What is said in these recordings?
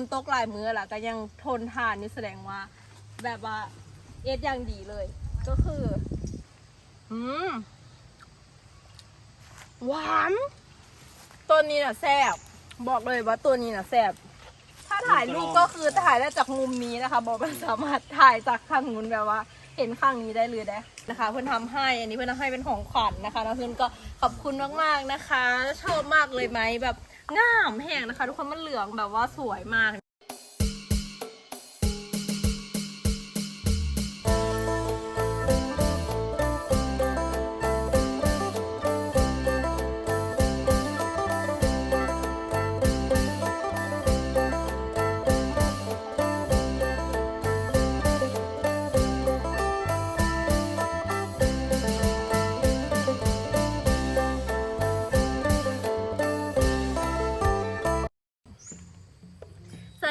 นตกหลายมือแหละก็ยังทนทานนี่แสดงว่า แบบว่าเอสอย่างดีเลย ก็คืออืมหวานตัวนี้น่ะแซ่บบอกเลยว่าตัวนี้น่ะแซ่บถ้าถ่ายรูปก็คือถ่ายได้จากมุมนี้นะคะ บอกว่าสามารถถ่ายจากข้างนู้นแบบว่า เห็นข้างนี้ได้เลยได้นะคะ เพื่อนทำให้อันนี้เพื่อนทำให้เป็นของขวัญนะคะแล้วเพื่อนก็ขอบคุณมากๆนะคะ ชอบมากเลยไหมแบบ งามแห้งนะคะ ทุกคนมันเหลืองแบบว่าสวยมาก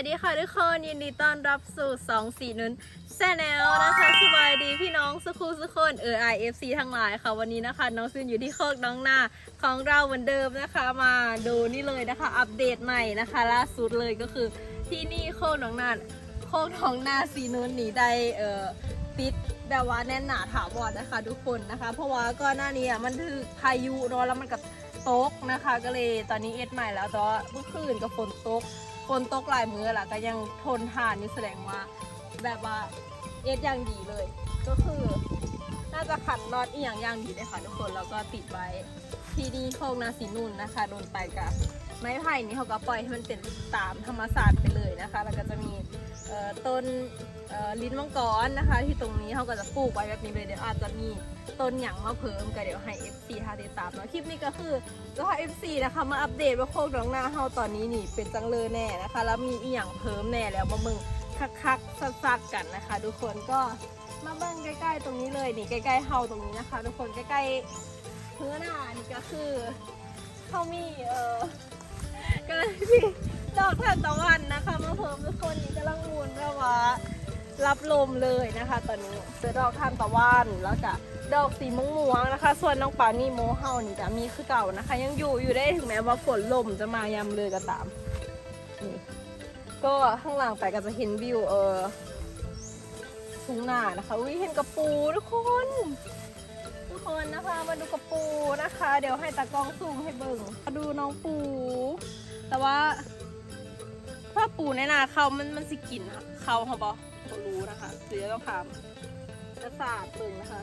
วัสดีค่ะทุกคนยินดีต้อนรับสู่2 4นุนแซนแนลนะคะสบายดีพี่น้องสุขุสุคนเออไอเอฟซีทั้งหลายค่ะวันนี้นะคะ น้องซึนอยู่ที่โคกน้องนาของเราเหมือนเดิมนะคะ มาดูนี่เลยนะคะ อัปเดตใหม่นะคะ ล่าสุดเลยก็คือที่นี่โคกน้องนาโคกน้องนาซีนุนหนีได้เอ่อปิดแบบว่าแน่นหนาถาวรนะคะ ทุกคนนะคะ เพราะว่าก่อนหน้านี้อะมันคือพายุเนอะแล้วมันกับตกนะคะ ก็เลยตอนนี้เอ็ดใหม่แล้วแต่ว่าเมื่อคืนกับฝนตก ฝนตกหลายมือแหละก็ยังทนทานนี่แสดงว่า แบบว่าเอสอย่างดีเลย ก็คือน่าจะขัดน็อดอีกอย่างอย่างดีเลยค่ะทุกคนแล้วก็ติดไว้ที่นี่โคกนาสีนุ่นนะคะโดนไปกับไม้ไผ่นี่เขาก็ปล่อยให้มันเป็นตามธรรมศาสตร์ไปเลยนะคะ แล้วก็จะมี ต้นลิ้นมังกรนะคะ ที่ตรงนี้เขาก็จะปลูกไว้แบบนี้เลยเดี๋ยวอาจจะมีต้นหยางมาเพิ่มก็เดี๋ยวให้ FC ทาติดตามเนาะคลิปนี้ก็คือก็ให้ FC นะคะมาอัปเดตว่าโคกน้องนาเฮาตอนนี้นี่เป็นจังเลยแน่นะคะ แล้วมีอีหยังเพิ่มแน่แล้วมาเบิ่งคักๆซัดๆกันนะคะ ทุกคนก็มาเบิ่งใกล้ ๆ ตรงนี้เลยนี่ใกล้ๆเฮาตรงนี้นะคะ ทุกคนใกล้ๆเพื้นหน้านี่ก็คือเขามีเออก็เลยมี ดอกทานตะวันนะคะมาเพิ่มทุกคนนี่กำลังมูนแบบว่ารับลมเลยนะคะ ตอนนี้เจอดอกทานตะวันแล้วก็ดอกสีม่วงๆนะคะ ส่วนน้องปานี่โมเฮานี่จะมีคือเก่านะคะ ยังอยู่อยู่ได้ถึงแม้ว่าฝนลมจะมายามเลยก็ตามนี่ก็ข้างหลังไปก็จะเห็นวิวเออทุ่งนานะคะอุ้ยเห็นกระปูทุกคนทุกคนนะคะมาดูกระปูนะคะ เดี๋ยวให้ตากล้องซูมให้เบิ่งมาดูน้องปู แต่ว่า ถ้าปูในนาเขามันมันสิกินอะเขาเขาบอกเขารู้นะคะหรือต้องถามจะสาดเบิ่งนะคะ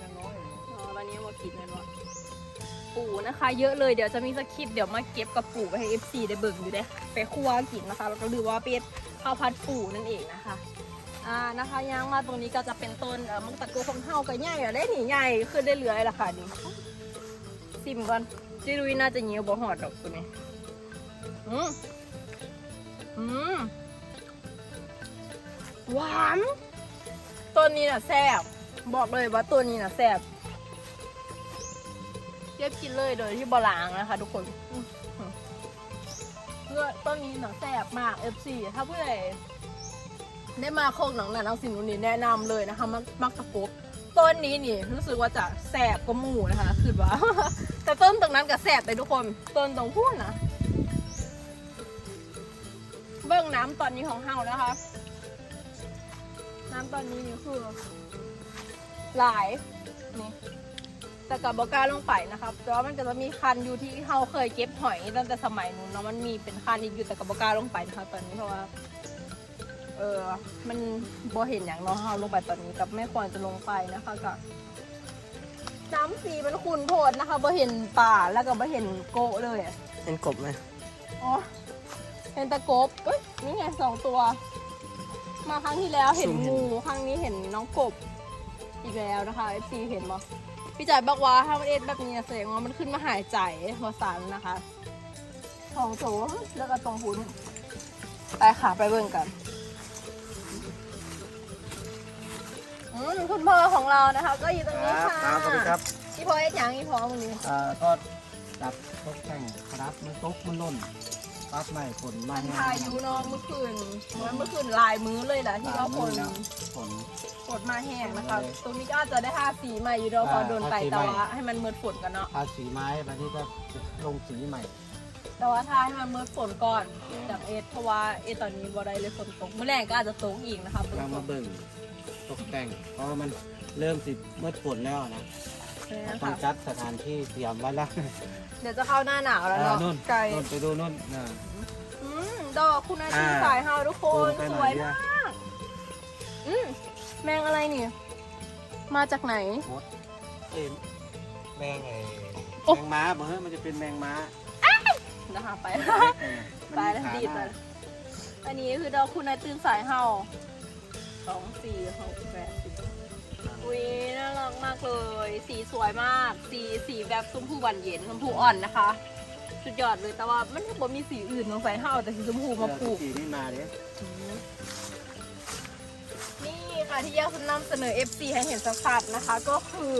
ยังน้อยอ๋อวันนี้มากินกันวะปูนะคะ เยอะเลยเดี๋ยวจะมีสคริปต์เดี๋ยวมาเก็บกับปูไปให้ FC ได้เบิ่งอยู่ได้ไปคั่วกินนะคะแล้วก็หรือว่าเป็นข้าวผัดปูนั่นเองนะคะอ่านะคะย่างมาตรงนี้ก็จะเป็นต้นเอ่อมังตะกูของเฮาก็ใหญ่อะได้หนีใหญ่ขึ้นได้เรื่อยละค่ะนี่ซิมก่อนจิรุยน่าจะเหนียวบ่หอดดอกตัวนี้ อืมอืมหวานต้นนี้น่ะแซ่บบอกเลยว่าตัวนี้น่ะแซ่บเทียบกินเลยโดยที่บลางนะคะ ทุกคนเนื้อต้นนี้น่ะแซ่บมาก FC ถ้าผู้ใดได้มาโคกหนังหนาเอาสิ่งนี้แนะนำเลยนะคะ มักมักตะกบต้นนี้นี่รู้สึกว่าจะแสบกว่าหมูนะคะคือว่า แต่ต้นตรงนั้นก็แสบไปทุกคน ต้นตรงพูดนะ เบื้องน้ำตอนนี้ของเฮานะคะ น้ำตอนนี้นี่คือ หลายนี่แต่กับบอกล้าลงไปนะครับแต่ว่ามันก็จะมีคันอยู่ที่เฮาเคยเก็บหอยตั้งแต่สมัยนู้นเนาะมันมีเป็นคันอีกอยู่แต่กับบอกล้าลงไปนะคะตอนนี้เพราะว่า เออมันบ่เห็นอย่างเนาะเฮาลงไปตอนนี้กับไม่ควรจะลงไปนะคะกับน้ำสีมันขุ่นโพดนะคะบ่เห็นป่าแล้วก็บ่เห็นโกะเลยอะเห็นกบไหมอ๋อ เห็นตะกบเอ้ยนี่ไงสองตัว มาครั้งที่แล้วเห็นงูครั้งนี้เห็นน้องกบ อีกแล้วนะคะเอฟซีเห็นมั้พี่จ่ายบอกว่าถ้ามันเอ็ดแบบนี้แสดงว่ามันขึ้นมาหายใจหัวสันนะคะสองโถแล้วก็ตรงหุ่นไปค่ะไปเบิ่งกันอืมคุณพ่อของเรานะคะ ก็อยู่ตรงนี้ค่ะครับสวัสดีครับพี่พ่อเอ็ดหยังพี่พ่อมึงนี่อ่าก็จับตกแต่งครับมันตกมันล่น ปั๊บไม่ฝนมามันแห้งพายุเนาะเมื่อคืนมันเมื่อคืนลายมื้อเลยแหละที่ว่าฝนฝนฝนมาแห้งนะคะ ตรงนี้ก็อาจจะได้ทาสีใหม่อยู่เนาะพอโดนไปทาสีแต่ใหม่ว่าให้มันเมืดฝนกันเนาะทาสีไม้ตอนนี้ก็ลงสีใหม่ แต่ว่าถ้าให้มันเมื่อฝนก่อนจากเอสเพราะว่าเอสตอนนี้บ่ได้เลยฝนตกเมื่อแรงก็อาจจะตกอีกนะคะเรามาเบิ่งตกแต่ง เพราะว่ามันเริ่มสิเมื่อฝนแล้วนะนี่ต้องค่ะจัดสถานที่เตรียมไว้แล้ว เดี๋ยวจะเข้าหน้าหนาวแล้วอ่าเนาะนู่นไกลนู่นไปดูนู่นน่ะ อืมดอกคุณอาชีอ่า สายเฮาทุกคดูนไปหสน่อวยยเดียวมากอืมแมงอะไรนี่ มาจากไหน เอ้ยแมงไอ้โอ้ แมงม้าบ่ฮะมันจะเป็นแมงม้านะคะไปมันไปมีแล้วขาดีดหเลน้ายอันนี้คือดอกคุณนายตื่นสายเฮาสองสี่หกแปดสิบ อุ้ยน่ารักมากเลย สีสวยมาก สีสีแบบชมพูหวานเย็นชมพูอ่อนนะคะ สุดยอดเลยแต่ว่ามันบ่มีสีอื่นสงสัยเฮาเอาแต่สีชมพูมาปลูก สีนี่มาเด้นี่ค่ะที่อยากจะนำเสนอ FC ให้เห็นสัดๆนะคะ ก็คือ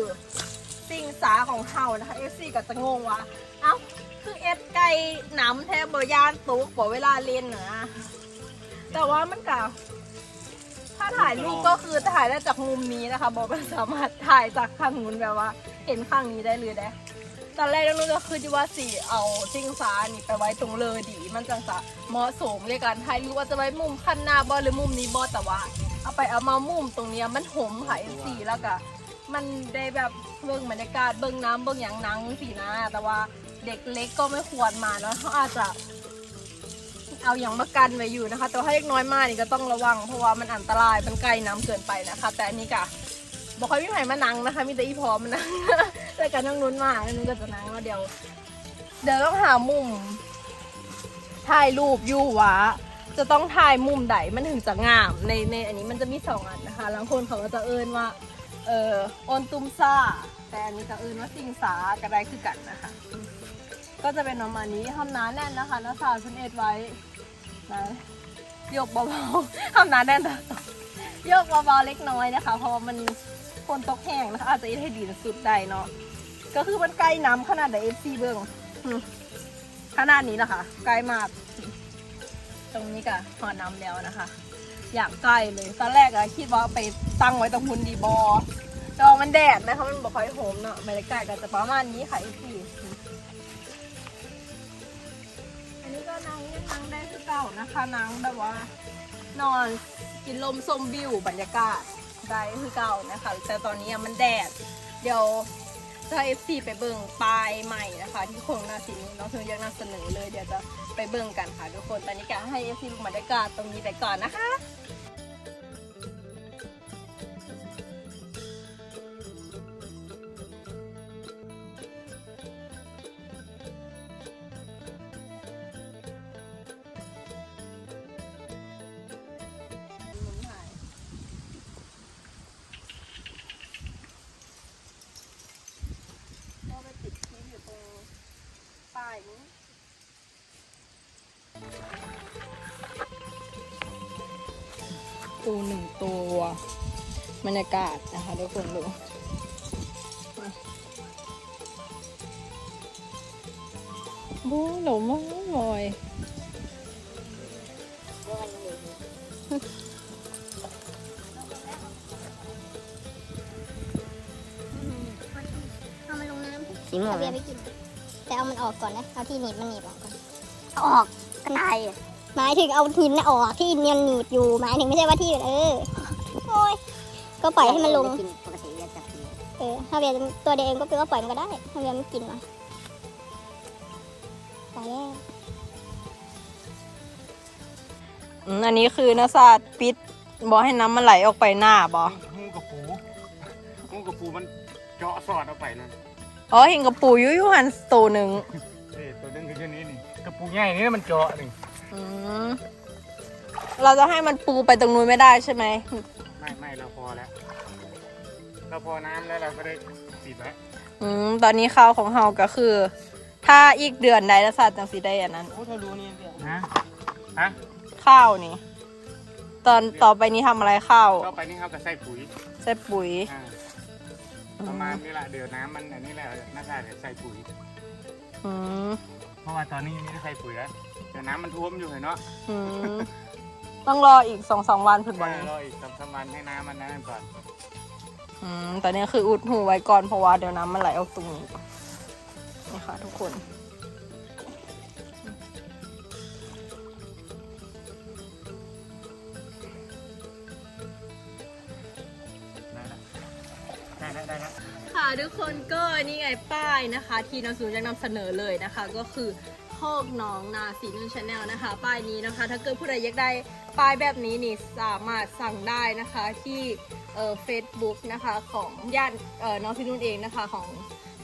สิ่งสาของเฮานะคะ FC ก็จะงงว่าเอ้าคือเอ็ดไก่หนำแทบบยานตุกบ่เวลาเล่นนะแต่ว่ามันกับ ถ่ายรูปก็คือถ่ายได้จากมุมนี้นะคะบอกว่าสามารถถ่ายจากข้างนู้นแบบว่า เห็นข้างนี้ได้เลยได้ตอนแรกน้องนุ่นก็คือที่ว่าสีเอาซิ่งฟ้านี่ไปไว้ตรงเลยดี มันจังจะเหมาะสมในการถ่ายรูปว่าจะไว้มุมคันหน้าบอหรือมุมนี้บอแต่ว่า เอาไปเอามามุมตรงเนี้ยมันหมค่ะเอซีแล้วก็มันได้แบบเบิ่งบรรยากาศเบิ่งน้ำเบิ่งอย่างนังสีนะแต่ว่าเด็กเล็กก็ไม่ควรมาเนาะเขาอาจจะ เอาอย่างมากันไว้อยู่นะคะ แต่ว่าถ้าเล็กน้อยมากนี่ก็ต้องระวัง เพราะว่ามันอันตรายมันใกลน้ำเกินไปนะคะ แต่อันนี้กะบอกค่อยมีใครมานั่งนะคะ มีแต่อีพอมานั่งแต่กันนั่งนู้นมานั่นก็จะนั่งแล้วเดี๋ยว เดี๋ยวต้องหามุมถ่ายรูปอยู่วะจะต้องถ่ายมุมใดมันถึงจะงามในในอันนี้มันจะมีสองอันนะคะบางคนเขาก็จะเอินว่าเออออนตุมซ่าแต่อันนี้จะเอินว่าสิงสากระไดคือกันนะคะ ก็จะเป็นประมาณนี้ทำน้าแน่นนะคะน้าสาวฉันเอ็ดไว้ นะยกเบาๆทำน้าแน่นนะยกเบาๆเล็กน้อยนะคะ เพราะว่ามันคนตกแห้งนะคะ อาจจะให้ดีสุดได้เนาะก็คือมันใกล้น้ำขนาดไหนเอฟซีเบิ้งขนาดนี้แหละค่ะใกล้มาก ตรงนี้ก็หอน้ำแล้วนะคะ อยากใกล้เลยตอนแรกอะคิดว่าไปตั้งไว้ตรงพุนดีบอแต่ว่ามันแดดนะคะมันบอกคอยโหมเนาะบรรยากาศก็จะประมาณนี้ค่ะเอฟซี นนี้ก็นั่งยังนั่งได้คือเก่านะคะนั่งแบบว่า นอนกินลมชมวิวบรรยากาศได้คือเก่านะคะ แต่ตอนนี้มันแดด เดี๋ยวจะ FC ไปเบิ่งปลายใหม่นะคะ ที่โครงนาสีนี้น้องเธอยังนำเสนอเลยเดี๋ยวจะไปเบิ่งกันค่ะทุกคนตอนนี้ก็ให้ FC ดูบรรยากาศตรงนี้ไปก่อนนะคะ ตูหนึ่งตัวบรรยากาศนะคะทุกคนดูบูหลงมากลอยเอามันลงน้ำสีม่วงเอาเบียร์ไปกิน แต่เอามันออกก่อนนะ เอาที่หนีบมันหนีบออกก่อน เอาออกกันได หมายถึงเอาหินน่ะออกที่มันหนีบอยู่หมายถึงไม่ใช่ว่าที่อื่นเออโอ้ยก็ปล่อยให้มันลง กินปกติจะจับกินเออถ้าเบียร์ตัวเดียวเองก็เปก็ปล่อยมันก็ได้ถ้าเบียร์ไม่กินมาตายแล้วอืมอันนี้คือนาซาดปิดบอกให้น้ำมันไหลออกไปหน้าบองูกับปูงูกับปูมันเจาะสอดเอาไปเลยอ๋อเห็นกับปูยุยหันตัวหนึ่งเอ้ยตัวนึงคือแค่นี้นี่กระปูใหญ่นี่มันเจาะนี่อืม เราจะให้มันปูไปตรงนู้นไม่ได้ใช่ไหม ไม่ไม่เราพอแล้ว เราพอน้ำแล้วเราก็ได้ปิดไว้อืม ตอนนี้ข้าวของเฮาก็คือ ถ้าอีกเดือนใดนาซาดจังสีได้อันนั้น โอ้ถ้ารู้นี่เดียวฮะฮะข้าวนี่ ตอนต่อไปนี้ทำอะไรข้าวก็ไปนี่เขาก็ใส่ปุ๋ยใส่ปุ๋ย อ่าประมาณนี้แหละเดี๋ยวน้ำมันอันนี้แหละน่าจะใส่ปุ๋ย อืม เพราะว่าตอนนี้ยังไม่ได้ใส่ปุ๋ยแล้ว แต่น้ำมันท่วมอยู่เห็นเนาะต้องรออีกสองสองวันเพื่อลนี้รออีกสามสามวันให้น้ำมันน้ำก่อนอืมแต่เนี่ยคืออุดหูไว้ก่อนเพราะว่าเดี๋ยวน้ำมันไหลออกตรงนี้นี่ค่ะทุกคนได้ล้ได้แล้ได้ล้ค่ะทุกคนก็นี่ไงป้ายนะคะ ที่น้องสูงจะนำเสนอเลยนะคะ ก็คือ โคกน้องนาสีนุ่นชาแนลนะคะ ป้ายนี้นะคะ ถ้าเกิดผู้ใดอยากได้ป้ายแบบนี้นี่สามารถสั่งได้นะคะที่เอ่อเฟซบุ๊กนะคะของญาติเอ่อน้องสีนุ่นเองนะคะของ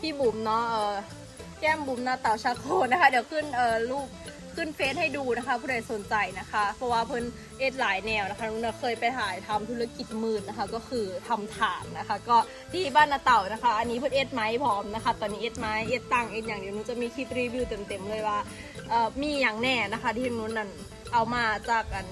พี่บุ๋มเนาะเอ่อแก้มบุ๋มหน้าเต่าชาโคนะคะ เดี๋ยวขึ้นเอ่อรูป ขึ้นเฟซให้ดูนะคะ ผู้ใดสนใจนะคะ เพราะว่าเพิ่นเอ็ดหลายแนวนะคะนุ่นเคยไปถ่ายทำธุรกิจมืดนะคะ ก็คือทำฐานนะคะ ก็ที่บ้านนาเต่านะคะ อันนี้เพิ่นเอ็ดไม้พร้อมนะคะ ตอนนี้เอ็ดไม้เอ็ดตังเอ็ดอย่างเดียวนุ่นจะมีคลิปรีวิวเต็มๆเลยว่ามีอย่างแน่นะคะ ที่นุ่นนั่นเอามาจากอัน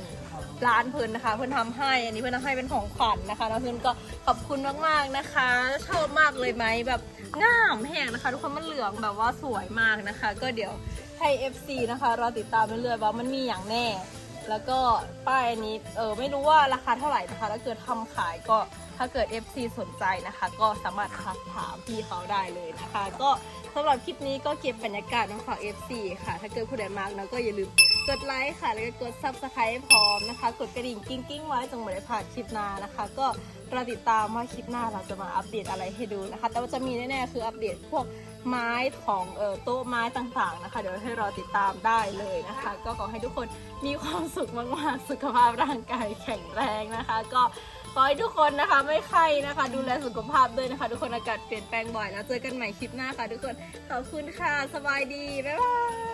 ร้านเพิ่นนะคะ เพิ่นทำให้อันนี้เพิ่นทำให้เป็นของขวัญนะคะแล้วเพิ่นก็ขอบคุณมากๆนะคะ ชอบมากเลยไหมแบบงามแห้งนะคะ ทุกคนมันเหลืองแบบว่าสวยมากนะคะ ก็เดี๋ยว ให้ FC นะคะรอติดตามเรื่อยๆว่ามันมีอย่างแน่ แล้วก็ป้ายอันนี้เออไม่รู้ว่าราคาเท่าไหร่นะคะถ้าเกิดทำขายก็ถ้าเกิด FC สนใจนะคะ ก็สามารถทักถามพี่เขาได้เลยนะคะ ก็สำหรับคลิปนี้ก็เก็บบรรยากาศน้องฝาก FC ค่ะ ถ้าเกิดผู้ใดมากนะก็อย่าลืมกดไลค์ค่ะ แล้วก็กด Subscribe พร้อมนะคะ กดกระดิ่งกิ้งกิ้งไว้จงไม่ได้พลาดคลิปหน้านะคะ ก็รอติดตามว่าคลิปหน้าเราจะมาอัปเดตอะไรให้ดูนะคะ แต่ว่าจะมีแน่ๆคืออัปเดตพวกไม้ของเอ่อโต๊ะไม้ต่างๆนะคะ เดี๋ยวให้รอติดตามได้เลยนะคะ ก็ขอให้ทุกคนมีความสุขมากๆ สุขภาพร่างกายแข็งแรงนะคะ ก็ ขอให้ทุกคนนะคะ ไม่ไข้นะคะ ดูแลสุขภาพด้วยนะคะ ทุกคนอากาศเปลี่ยนแปลงบ่อยแล้วเจอกันใหม่คลิปหน้าค่ะ ทุกคนขอบคุณค่ะ สบายดี บ๊ายบาย